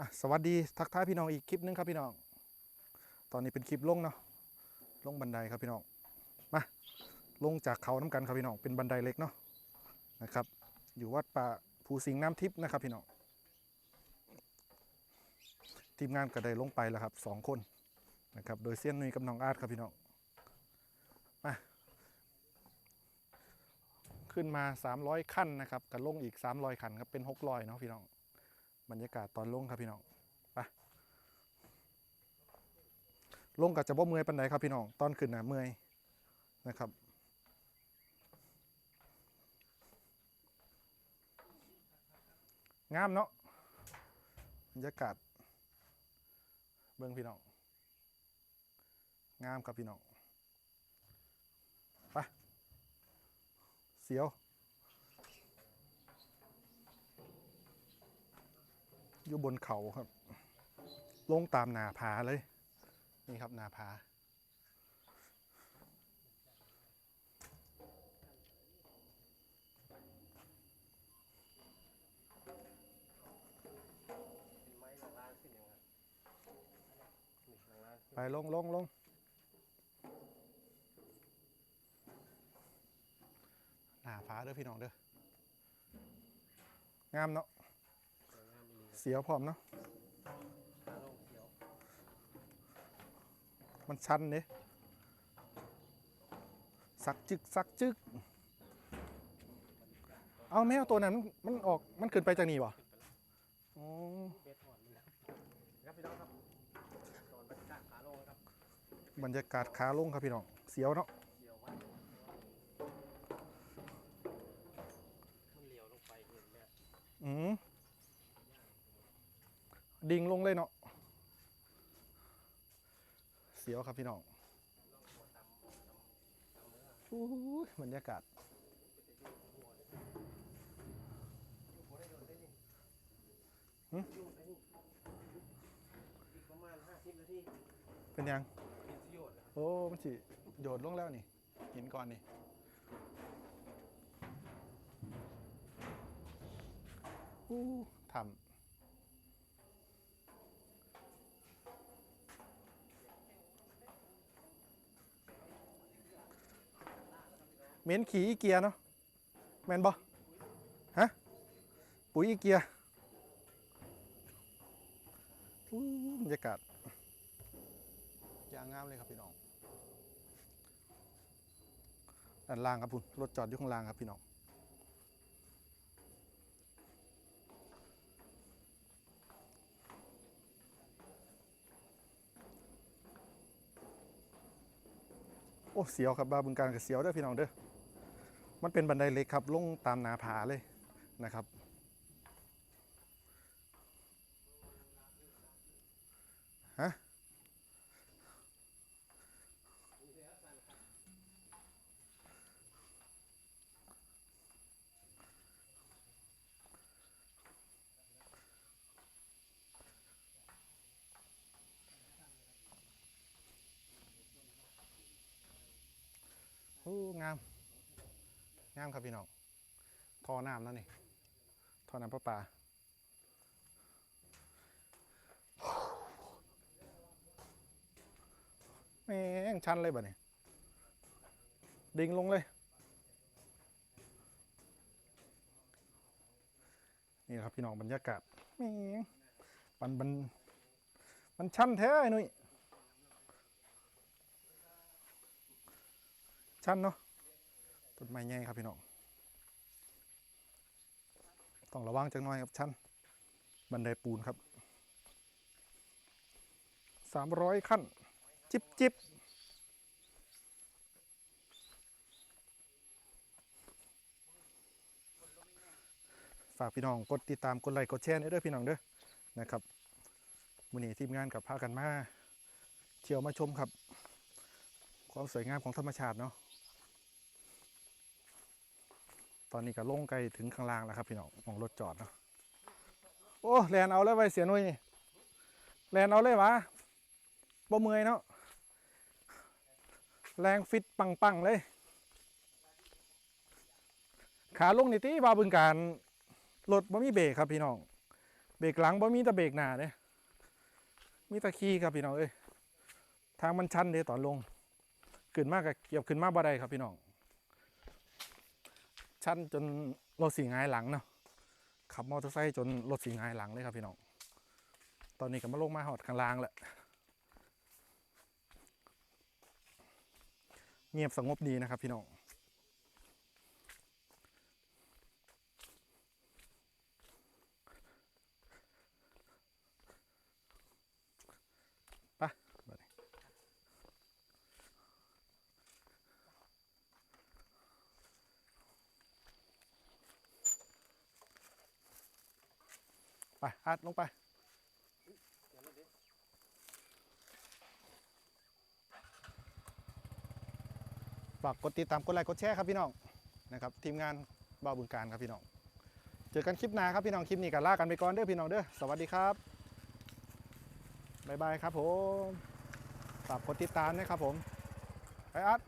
อะสวัสดีทักทายพี่น้องอีกคลิปนึงครับพี่น้อง ตอนนี้เป็นคลิปลงเนาะลงบันไดครับพี่น้องมาลงจากเขาน้ำกันครับพี่น้องเป็นบันไดเล็กเนาะนะครับ อยู่วัดป่าภูสิงห์น้ำทิพย์นะครับพี่น้องทีมงานก็ได้ลงไปแล้วครับสองคนนะครับโดยเซียนนุยกับน้องอาร์ตครับพี่น้องมาขึ้นมา 300 ขั้นนะครับกับลงอีก 300 ขั้นครับเป็น 600 เนาะพี่น้อง บรรยากาศตอนลงครับพี่น้องไปลงกับจะบ่เมื่อยปันไดครับพี่น้องตอนขึ้นนะเมื่อยนะครับงามเนาะบรรยากาศเบิ่งพี่น้องงามครับพี่น้องไปเสียว อยู่บนเขาครับ ลงตามหนาผาเลย นี่ครับหนาผาเป็นไม้หลังร้านขึ้นยังไงหลังร้าไปลงลงลงหนาผาเด้อพี่น้องเด้องามเนาะ สียวพร้อมเนาะขาลงเขียวมันชันเนี่ยสักจึกสักจึก เอาแมวตัวนั้นมันออกมันขึ้นไปจากนี่วะอ๋อเบ็ดอ่อนเลยครับพี่น้องครับตอนบรรยากาศขาลงครับบรรยากาศขาลงครับพี่น้อง เสียวเนาะเขียววัดมันเหลียวลงไปเห็นไหมอืม ดิ่งลงเลยเนาะเสียวครับพี่น้องอู้ยบรรยากาศโอ้ได้โดนได้นี่หึยุ่งได้นี่อีกประมาณ50นาทีเป็นยังเป็นประโยชน์นะครับโอ้มันสิโดดลงแล้วนี่หินก่อนนี่อู้ทำ เหม็นขี่อีเกียเนาะแมนบอฮะปุ๋ยอีเกียบรรยากาศอย่างงามเลยครับพี่น้องด้านล่างครับคุณรถจอดอยู่ข้างล่างครับพี่น้องโอ้เสียวครับบ้าบึงการกับเสียวเด้อพี่น้องเด้อ มันเป็นบันไดเล็กครับลงตามหนาผาเลยนะครับ ฮะโอ้งาม งามครับพี่น้องท่อน้ำนั่นนี่ท่อน้ำประปาแม่งชันเลยบ่เนี่ยดิ่งลงเลย นี่ครับพี่น้องบรรยากาศแม่งมันมันมันชันแท้ไอ้หนุ่ยชันเนาะ ต้นไม้ใหญ่ครับพี่น้องต้องระวังจังน้อยครับชั้นบันไดปูนครับสามร้อยขั้น จิบจิบฝากพี่น้องกดติดตามกดไลค์กดแชร์ด้วยเด้อพี่น้องเด้อนะครับมือนี้ทีมงานกับพากันมาเที่ยวมาชมครับ ความสวยงามของธรรมชาติเนาะ ตอนนี้ก็ลงไกลถึงข้างล่างแล้วครับพี่น้องมองรถจอดเนาะโอ้แลนเอาเลยไว้เสียหนุ่ยนี่แลนเอาเลยวะบ่เมื่อยเนาะแรงฟิตปังๆเลย ขาลงนี่ตีบาบึงการรถบ่มีเบรกครับพี่น้องเบรกหลังบ่มีแต่เบรกหน้าเด้มีต่ขี่ครับพี่น้องเอ้ยทางมันชันเด้ตอนลงขึ้นมากกับเกี่ยวขึ้นมาบ่ได้ครับพี่น้อง ชันจนรถสีงายหลังเนาะขับมอเตอร์ไซค์จนรถสีงายหลังเลยครับพี่น้องตอนนี้ก็มาลงมาหอดข้างล่างแหละเงียบสงบดีนะครับพี่น้อง ไปบัดนี้ ไปอัดลงไปฝากกดติดตามกดไลค์กดแชร์ครับพี่น้องนะครับทีมงานบ่าวบึงการครับพี่น้อง เจอกันคลิปหน้าครับพี่น้องคลิปนี้ก็ลากันไปก่อนเด้อพี่น้องเด้อสวัสดีครับบ๊ายบายครับผมฝากกดติดตามนะครับผมไปอัด